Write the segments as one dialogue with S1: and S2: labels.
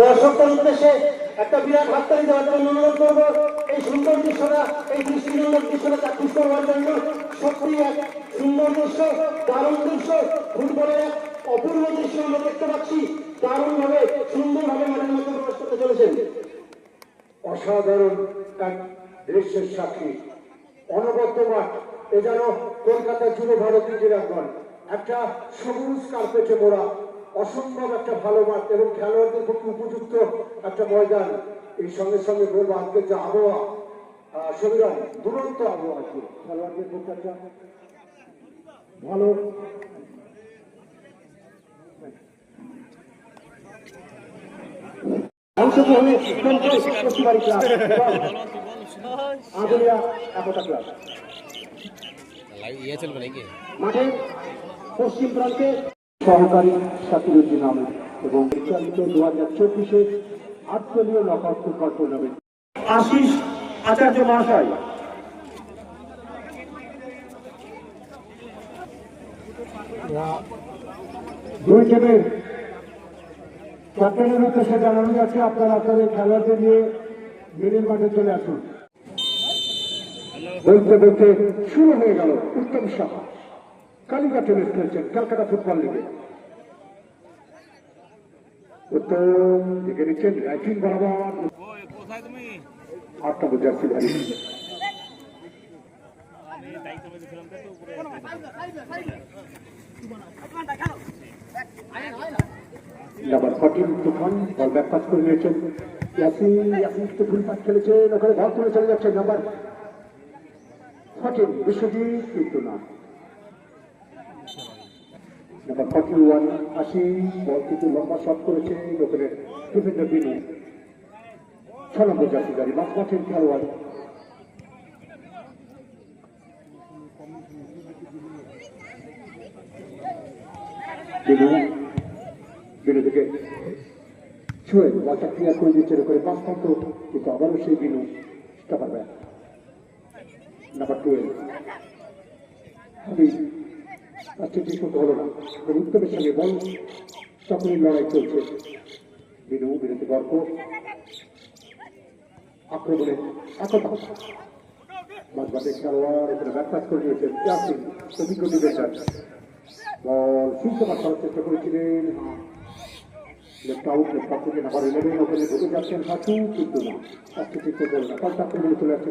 S1: দর্শকদের উদ্দেশ্যে একটা বিরাট হাততালি দেওয়ার জন্য অনুরোধ করব। এই সুন্দর দৃশ্যটা, এই দৃষ্টিনন্দন দৃশ্যটা করবার জন্য সত্যি এক সুন্দর দৃশ্য, দারুণ দৃশ্য। ফুটবলের এক অপূর্ব দৃশ্য আমরা দেখতে পাচ্ছি। দারুণ ভাবে সুন্দর ভাবে মাঠের মধ্যে প্রবেশ করতে চলেছেন।
S2: অসাধারণ এক দৃশ্যের সাক্ষী। অনবদ্য মাঠ, এ যেন কলকাতা যুব ভারতী ক্রীড়াঙ্গন। একটা সবুজ কার্পেটে মোড়া। অসম্ভব একটা ভালো মাঠ এবং খেলোয়াড়দের পক্ষে উপযুক্ত একটা ময়দান। এই সঙ্গে সঙ্গে বলব আজকের যে আবহাওয়া সমীরণ দুরন্ত আবহাওয়া আজকে। খেলোয়াড়দের পক্ষে একটা ভালো অংশগ্রহণে প্রতিবারী একতা
S3: ইয়ে
S2: মাঠের পশ্চিম প্রান্তে সহকারী শাকিরুদ্দিন আহমেদ এবং চালিত দু হাজার চব্বিশে আটদলীয় নকআউট টুর্নামেন্ট আশিস আচার্য মহাশয়। দুই টিমের ক্যাপ্টেনের উদ্দেশ্যে জানানো যাচ্ছে, আপনারা আপনাদের খেলোয়াড়দের নিয়ে মিডিল মাঠে চলে আসুন। বলতে বলতে শুরু হয়ে গেল উত্তম সাহা। কালিকা টেনিস খেলছেন, ক্যালকাটা ফুটবল লিগে। উত্তম দিকে নিচ্ছেন, রাইটিং বরাবর। আটটা নাম্বার ফর্টিন তুফান করে নিয়েছেন। তো খেলেছেন, ওখানে বল তুলে চলে যাচ্ছে নাম্বার ফর্টিন বিশ্বজিৎ কিন্তু না। নাম্বার ফর্টি ওয়ান আশি বল কিন্তু লম্বা শট করেছে ওখানে ডিফেন্ডার বিনু ছ নম্বর জাতি গাড়ি মাঝ মাঠের খেলোয়াড়। বিনু থেকে ছুঁয়ে বলটা ক্লিয়ার করে দিচ্ছে ওখানে পাঁচ পন্ত কিন্তু আবারও সেই Binu stopper back number twelve ঠিক মতো হলো না এবং উত্তমের সঙ্গে বল, তখনই লড়াই চলছে। বিনু বিরতি গর্ব, আক্রমণে একতা মাঝবাটের খেলোয়াড় এখানে ব্যাকপাস করে দিয়েছেন ইয়াসিন অভিজ্ঞ ডিফেন্ডার বল শীর্ষ করার চেষ্টা করেছিলেন। লেফট আউট লেফট আউট থেকে নাম্বার ইলেভেন ঢুকে যাচ্ছেন হাঁটু, কিন্তু না। আজকে চলে আসছে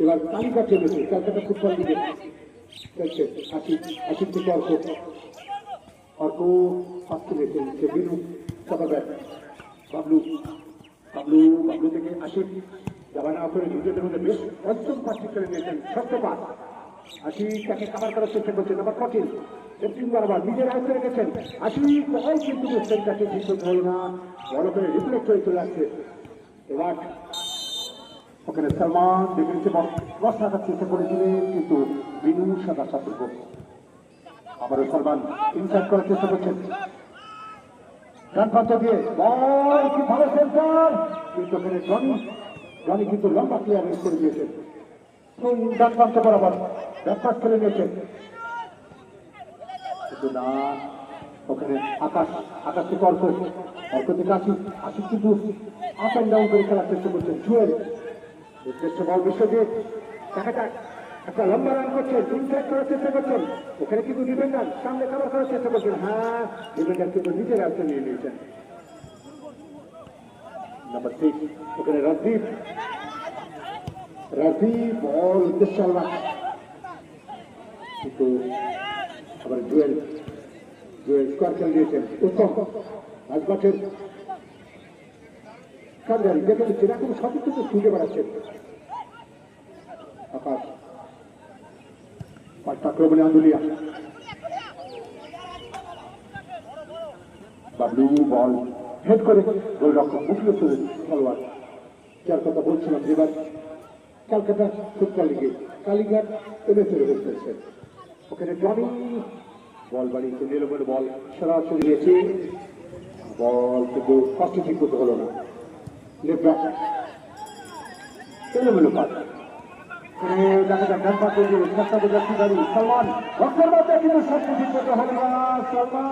S2: এবার তালিকা চলেছে ক্যালকাটা ফুটবল লিগে খেলছে আশি আশি থেকে অর্ক অর্ক পাঁচ খেলেছে সে বিনু বাবলু বাবলু বাবলু থেকে আশি যাবা না করে দুজনের মধ্যে বেশ পঞ্চম পাঁচটি খেলে নিয়েছেন, ষষ্ঠ পাঁচ। আশি তাকে কাবার করার চেষ্টা করছে, নাম্বার ফর্টিন ফিফটিন বারবার নিজের আয়ত্তে রেখেছেন। আশি বল কিন্তু সেন্টারকে ঠিক করতে হলো না বড় করে রিফ্লেক্ট হয়ে চলে আসছে। এবার ওখানে সালমান দেখে নিচ্ছে ক্রস রাখার চেষ্টা করেছিলেন কিন্তু বিনু সাদা সতর্ক আবারও সালমান ইনসাইড করার চেষ্টা করছেন। ডান দিয়ে কিন্তু ওখানে কিন্তু লম্বা কিন্তু না আকাশ আকাশ থেকে কিন্তু আপ অ্যান্ড ডাউন করে খেলার চেষ্টা করছেন জুয়েল। উদ্দেশ্য বল বিশ্বজিৎ দেখা যাক। একটা লম্বা রান করছেন ইনসাইড করার চেষ্টা করছেন। ওখানে কিন্তু ডিফেন্ডার সামনে কাভার করার চেষ্টা করছেন। হ্যাঁ ডিফেন্ডার কিন্তু নিজের আয়ত্তে নিয়ে নিয়েছেন। নাম্বার সিক্স ওখানে রাজদীপ। রাজদীপ, বল, উদ্দেশ্য আল্লাহ কিন্তু আবার জুয়েল জুয়েল স্কোয়ার খেলে দিয়েছেন উত্তম রাজমাঠের কান্দারি দেখে নিচ্ছেন এখন সঠিক কিন্তু ছুটে বেড়াচ্ছেন। আকাশ পাল্টা আক্রমণে আন্দুলিয়া। বল হেড করে খেলোয়াড়। বলছিলাম ক্যালকাটা বল বল বল কিন্তু ফার্স্ট ঠিক করতে হলো না। এলোমেলো পাস দেখা যাক ডান পাশে চেষ্টা করে যাচ্ছে গাড়ি সালমান সালমান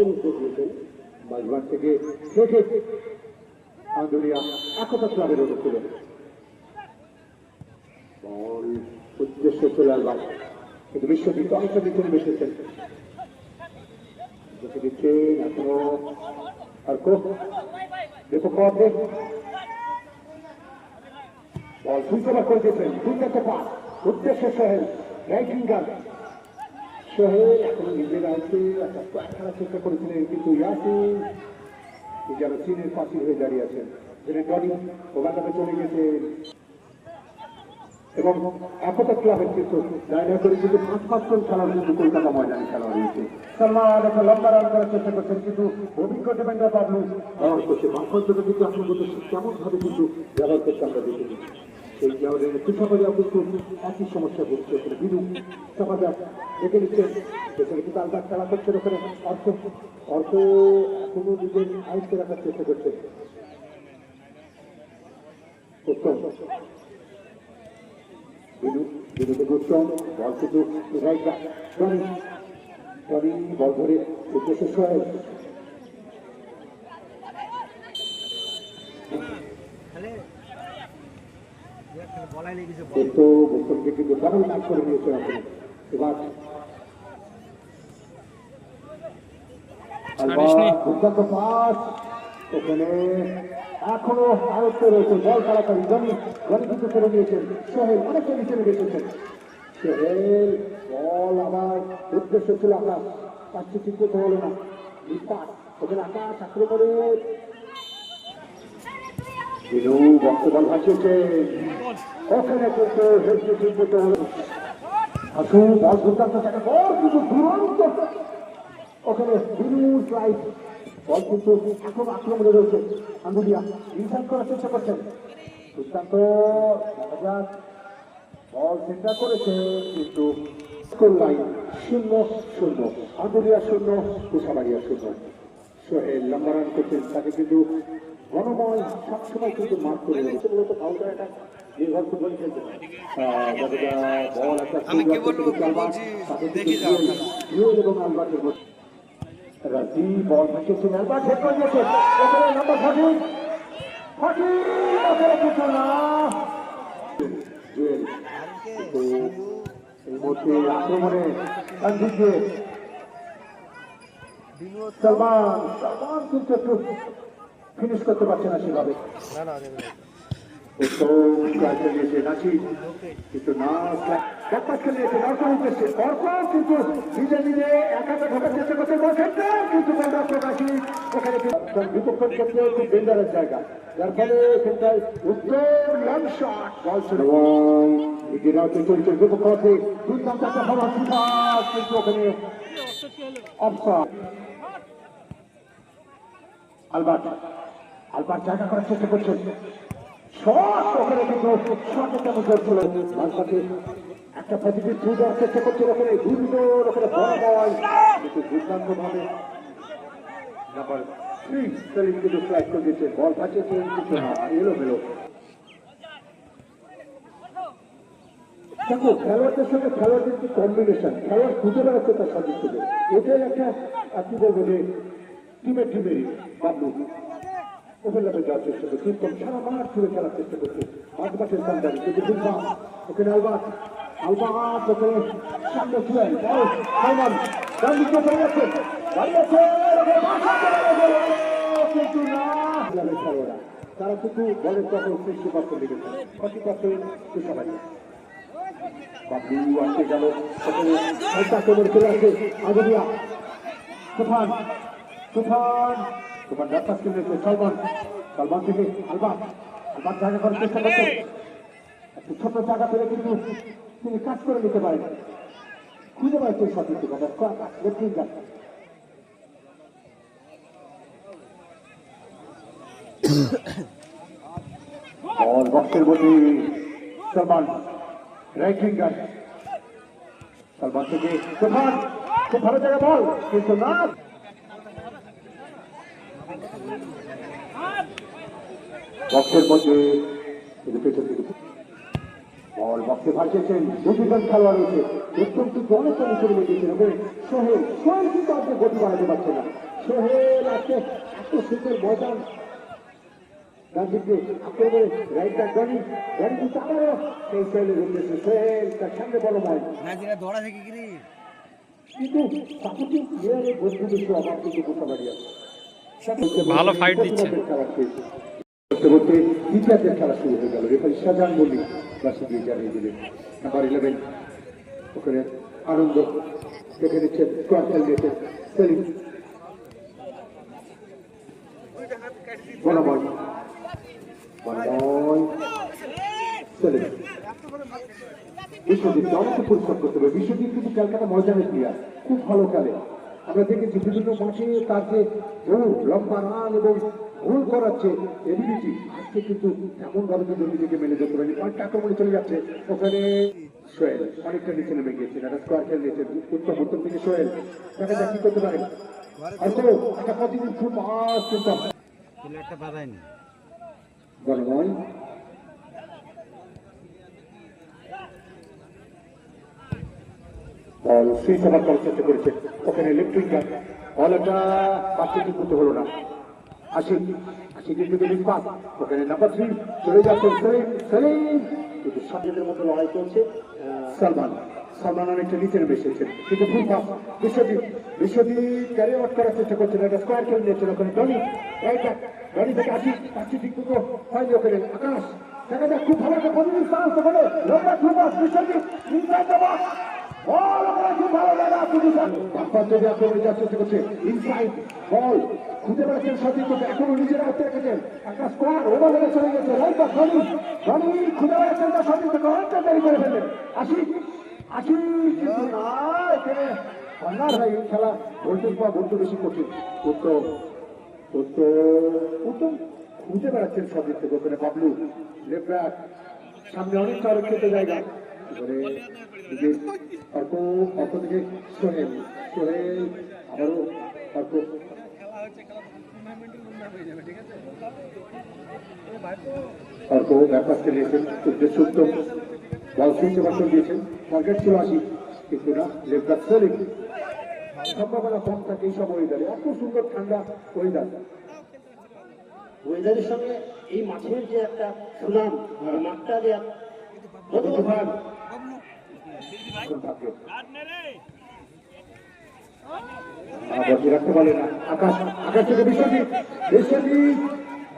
S2: বাজবার থেকে দেখে আন্দুলিয়া একতা ক্লাবের অনুকূলে বল উদ্দেশ্য চলে আসবার কিন্তু বিশ্বজিৎ অনেকটা পিছনে বসেছেন দিচ্ছেন এখনও আর কো দেখো কবে বল কবার করে দিয়েছেন দুই একটা পাস উদ্দেশ্য সোহেল রাইট সোহেল এখনও নিজের আছে একটা চেষ্টা করেছিলেন, কিন্তু ইয়াসিন যেন চীনের পাশে হয়ে দাঁড়িয়ে আছেন। যেটা ডনি ওখানে চলে গেছে। এবং একতা ক্লাবের কিন্তু জায়গা করে কিন্তু পাঁচ পাঁচজন খেলোয়াড় কিন্তু কলকাতা ময়দানে খেলা রয়েছে সালমান একটা লম্বা রান করার চেষ্টা করছেন, কিন্তু অভিজ্ঞ ডিফেন্ডার বাবলু করছে বামপন্থটা কিন্তু এখন মতো কেমন ভাবে কিন্তু ব্যবহার করতে আমরা দেখেছি সেই ক্লাবের কৃষকরা কিন্তু একই সমস্যা ভুগছে ওখানে বিদু চাপাদা দেখে নিচ্ছেন। সেখানে কিন্তু আলবাগ খেলা করছেন ওখানে। অর্থ অর্থ এখনও নিজের আয়ত্তে রাখার চেষ্টা করছে উত্তম। বিনু টনি টনি বল ধরে উদ্দেশ্য সোহেল কিন্তু মুসলকে কিন্তু ডাবল ম্যাচ করে এবার দুর্দান্ত পাস। ওখানে এখনও আয়ত্তে রয়েছে বল খেলাকারী জনি জনি কিন্তু করে নিয়েছেন সোহেল অনেকটা নিচে নেমে এসেছেন। সোহেল বল আবার উদ্দেশ্য ছিল আকাশ কাজটি ঠিক করতে হলো না। পাস ওখানে আকাশ আক্রমণে বিনু বক্তব্য ভাসিয়েছে। ওখানে কিন্তু হেলতে ঠিক করতে হলো না। হাসু বল দুর্দান্ত একটা বল কিন্তু দুরন্ত। ওখানে বিনু স্লাইড বল কিন্তু এখন আক্রমণে রয়েছে। আন্দুলিয়া ইনসাইড করার চেষ্টা করছেন। দুর্দান্ত দেখা যাক বল সেন্টার করেছে কিন্তু স্কোর লাইন শূন্য শূন্য। আন্দুলিয়া শূন্য কুসাবাড়িয়া শূন্য। সোহেল লম্বা করছেন, তাকে কিন্তু গণময় সবসময় কিন্তু মার্ক করে রয়েছে মূলত কাউন্টার একটা নির্ভর ফুটবল খেলতে পারে বল একটা এবং আলবার্টের মধ্যে রাজি বল ভাসিয়েছেন আলবার্ট হেড করে দিয়েছেন নাম্বার ফাটিক ফাটিক কিছু না এই মুহূর্তে আক্রমণে গান্ধীকে সালমান সালমান কিন্তু একটু ফিনিশ করতে পারছে না সেভাবে। জায়গা। যার ফলে এখানটায় উত্তম লং শট বল ছিল এবং নিজেরা তো চলছে বিপক্ষ আছে। দুর্দান্ত একটা বড় কিন্তু ওখানে অফসাইড আলবার্ট। আলবার্ট জায়গা করার চেষ্টা করছেন একটা চেষ্টা ওখানে। করে দিয়েছে। এলো দেখো, খেলোয়াড়দের সঙ্গে খেলোয়াড়দের যে কম্বিনেশন খেলোয়াড় খুঁজে বেড়াচ্ছে তার থেকে। এটাই একটা কি বলব যে টিমের টিমেরই ওভারল্যাপে যাওয়ার চেষ্টা করছে উত্তম সারা মাঠ ছুড়ে খেলার চেষ্টা করছে। মাঝ মাঠের সান্দারি কিন্তু ওখানে আলবাত আলবাত ওখানে সামনে চলে যাচ্ছে তারা কিন্তু বলের তখন সৃষ্টি করতে লেগেছে সঠিক করতে সবাই। বাবলু আসতে গেল। কেবল চলে আসে আজমিয়া তুফান তুফান তুফান ডাক্তার কিনেছে সালমান সালমান থেকে আলবাত আলবাত জায়গা করার চেষ্টা করছে। একটু ছোট জায়গা পেলে কিন্তু তিনি কাজ করে নিতে পারেন। খুঁজে পাচ্ছে সঠিক ঠিকানা লেফট উইঙ্গার বল। বক্সের মধ্যে সালমান রাইট ফিঙ্গার সালমান থেকে তুফান খুব ভালো জায়গা বল। কিন্তু না। বক্সের মধ্যে বল বক্সে ভাসিয়েছেন দুজন খেলোয়াড় রয়েছে। উত্তম কিন্তু অনেকটা নিচে নেমে গিয়েছেন এবং সোহেল সোহেল কিন্তু আজকে গতি বাড়াতে পারছে না। সোহেল আজকে এত সুন্দর ময়দান। গান্ধীকে আক্রমণে রাইট ব্যাক গনি গনি কিন্তু আবারও সেই সোহেলের উদ্দেশ্যে। সোহেল তার সামনে বড় নয়
S4: নাজিরা দৌড়া থেকে গিরি
S2: কিন্তু সাপোর্টিং প্লেয়ারের বন্ধু কিন্তু আবার কিন্তু করতে পারি
S3: ভালো fight দিচ্ছে।
S2: করতে করতে দ্বিতীয়ার্ধের খেলা শুরু হয়ে গেল। রেফারি শাহজাহান মল্লিক বাসে গিয়ে জানিয়ে দিলেন নাম্বার ইলেভেন ওখানে আনন্দ দেখে নিচ্ছেন স্কোয়ার খেল দিয়েছেন সেলিম। করতে হবে। কিন্তু খুব ভালো খেলে। আমরা দেখেছি বিভিন্ন মাঠে তার যে লম্বা রান এবং গোল করাচ্ছে এবিলিটি আজকে কিন্তু এমন ভাবে কিন্তু নিজেকে মেনে যেতে পারেনি পয়েন্ট আক্রমণে চলে যাচ্ছে। ওখানে সোহেল অনেকটা নিচে নেমে গিয়েছেন একটা স্কোয়ার খেল দিয়েছেন উত্তম উত্তম থেকে সোহেল। দেখা যাক কি করতে পারে। হয়তো একটা পজিটিভ খুব আজ কিন্তু
S4: প্লেয়ারটা বাধায়নি।
S2: গণময় বল। সুইচ আবার করার চেষ্টা করেছে। ওখানে ইলেকট্রিক উইঙ্গার বল একটা পাশে করতে হলো না। আশি আশি কিন্তু বেরিয়ে পাস। ওখানে নাম্বার থ্রি চলে যাচ্ছে সেলিম সেলিম কিন্তু সাবজেক্টের মধ্যে লড়াই চলছে সালমান। সালমান অনেকটা নিচে নেমে এসেছেন কিন্তু ভুল pass. Biswajit Biswajit carry out করার চেষ্টা করছেন একটা স্কোয়ার খেলে নিয়েছেন ওখানে। টনি রাইট ব্যাক গাড়ি থেকে আসি আসি ঠিক মতো। হয়নি ওখানে আকাশ। দেখা যাক, খুব ভালো একটা পজিটিভ চান্স ওখানে। লম্বা through pass, Biswajit. Inside the box বল ওখানে খুব ভালো জায়গা যাওয়ার চেষ্টা করছে। ইনসাইড বল। খুঁজে বেড়াচ্ছেন মতো এখনও নিজের হাতে রেখেছেন। একটা স্কোয়াড ওভার চলে গেছে ব্যাক ধনি ধনি খুঁজে বেড়াচ্ছেন তার মতো অনেকটা দেরি করে ফেললেন। আসি আসি কিন্তু না এখানে কন্যার এই খেলা ভোল্টেজ বা ভোল্ট বেশি কঠিন। উত্তম উত্তম উত্তম খুঁজে বেড়াচ্ছেন সব দিক থেকে ওখানে বাবলু। লেফট ব্যাক সামনে অনেক চারক্ষিত জায়গা। এবারে অর্ক অর্ক থেকে সোহেল। সোহেল, আবারও অর্ক ব্যাপার নিয়েছেন উদ্দেশ্য উত্তম। বল সুইচ এবার করে দিয়েছেন। টার্গেট ছিল আসি কিন্তু না লেফট ব্যাক সম্ভাবনা কম থাকে এই সব ওয়েদারে এত সুন্দর ঠান্ডা ওয়েদার
S1: ওয়েদারের সঙ্গে এই মাঠের যে একটা সুনাম মাঠটা যে
S2: বসে রাখতে পারে না? আকাশ আকাশ থেকে Biswajit Biswajit!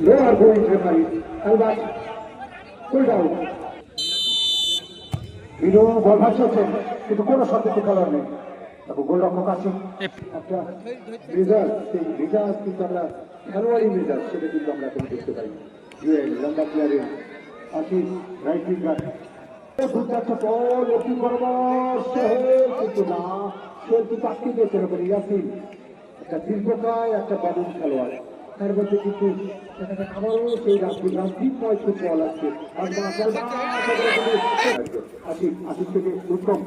S2: Lower going referee আলবাস cool down Binu বল ভাসছেন কিন্তু কোনো সন্দেহ খেলার নেই তারপর গোলরক্ষক আছে একটা রেজাল্ট সেই রেজাল্ট কিন্তু আমরা খেলোয়াড়ি রেজাল্ট সেটা কিন্তু আমরা এখন দেখতে পাই জুয়েল লম্বা প্লেয়ারের আশিস রাইট উইঙ্গার দুর্দান্ত বল অতি বরাবর সোহেল কিন্তু না সোহেল পাখি দিয়েছে ওখানে ইয়াসিন, একটা দীর্ঘকায় একটা বাদুন খেলোয়াড়। তার মধ্যে কিন্তু আমারও সেই রাত্রি রাত্রি নয় ফুটবল আর আসিফ আশিস থেকে উত্তম।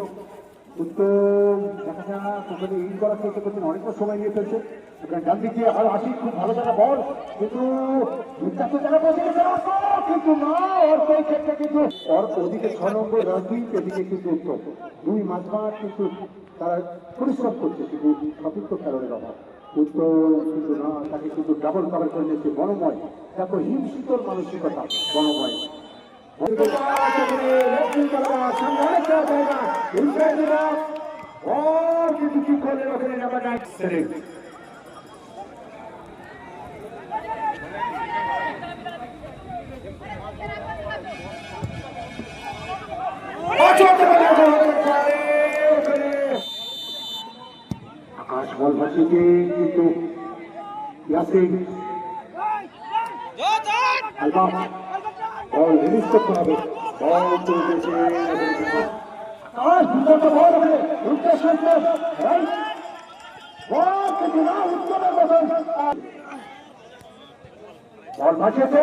S2: উত্তম দেখা যাক ওখানে ইন করার চেষ্টা করছেন, অনেকটা সময় নিয়ে ফেলছে ওখানে ডান দিকে আর আশিস খুব ভালো জায়গা, বল। কিন্তু ওদিকে কিন্তু কিন্তু তারা পরিশ্রম করছে, কিন্তু অভাব। না, তাকে কিন্তু ডাবল মানসিকতা, বনময়। সামনে অনেকটা জায়গা ইনসাইড কিন্তু কি করলেন ওখানে আকাশ বল ভাসিকে কিন্তু ইয়াসিন আলবা বল রিলিজ করতে হবে বল চলতেছে আকাশ বিকল্প বল ওখানে উত্তর সন্ত্রাস রাইট? বল কিন্তু না উত্তরের বদল বল ভাসিয়েছে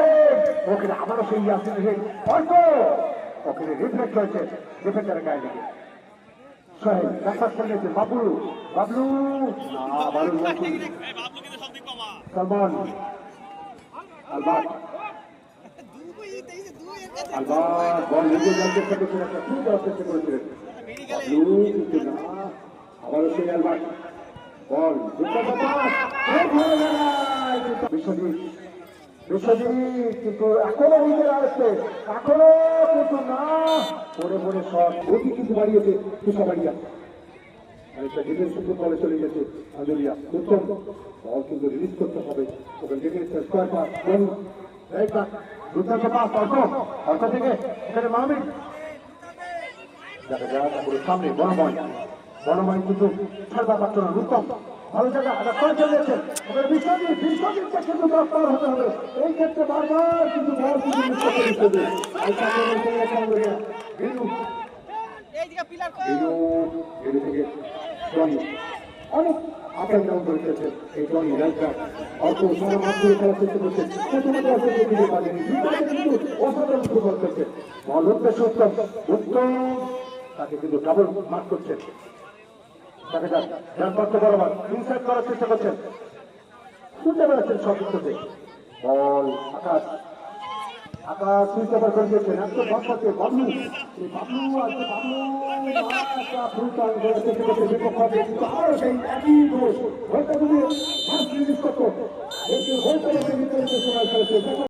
S2: ওখানে আবারও সেই ইয়াসিন সেই অল্প ওখানে রিফ্লেক্ট হয়েছে ডিফেন্ডারের গায়ে লেগে। সোহেল ব্যাকপাস করে নিয়েছে বাবলু। বাবলু! না বাবলু। সালমান। আলবাত আলবাত বল নিজে একটা খুব যাওয়ার চেষ্টা না আবারও সেই বল বিশ্বজিৎ বিশ্বজিৎ কিন্তু এখনও নিজের আসছে এখনও না পরে পরে শট গতি কিন্তু বাড়িয়েছে তুষাবাড়িয়া অনেকটা ডিফেন্স ফুটবলে চলে গেছে বল কিন্তু রিলিজ করতে হবে ওখান রাইট দুর্দান্ত পাস অর্ক অর্ক থেকে এখানে মাহমিদ দেখা যাক তারপরে সামনে বনময়। বনময় কিন্তু ছাড়বার পারত না উত্তম ভালো জায়গা আবার করে চলে এবার বিশ্বজিৎ বিশ্বজিৎকে কিন্তু গ্রেফতার হতে হবে। এই ক্ষেত্রে বারবার কিন্তু বল কিন্তু মিস করতে বিশ্বজিৎ। এই সামনে রয়েছে এক আঞ্জলিয়া ভিনু ভিনু ভিনু থেকে অনেক আপ অ্যান্ড ডাউন এই রাইটার অল্প ধরে খেলার চেষ্টা করছেন প্রথমত আসলে দিতে পারেনি উত্তম। তাকে কিন্তু ডাবল মার্ক করছেন তাকে ডান পাত্র বরাবর। ইনসাইড করার চেষ্টা করছেন। শুনতে পেরেছেন সবকিছুতে বল, আকাশ। আকাশ সুইচ ওভার করে দিয়েছেন একশো দশ পাচ্ছে বাবলু এই বাবলু আছে বাবলু একটা ফুল টান করে চেষ্টা করছে বিপক্ষ হবে কিন্তু আরও সেই একই দোষ। হয়তো তুমি ফার্স্ট রিলিজ করতো হয়তো হয়তো সময় খেলেছে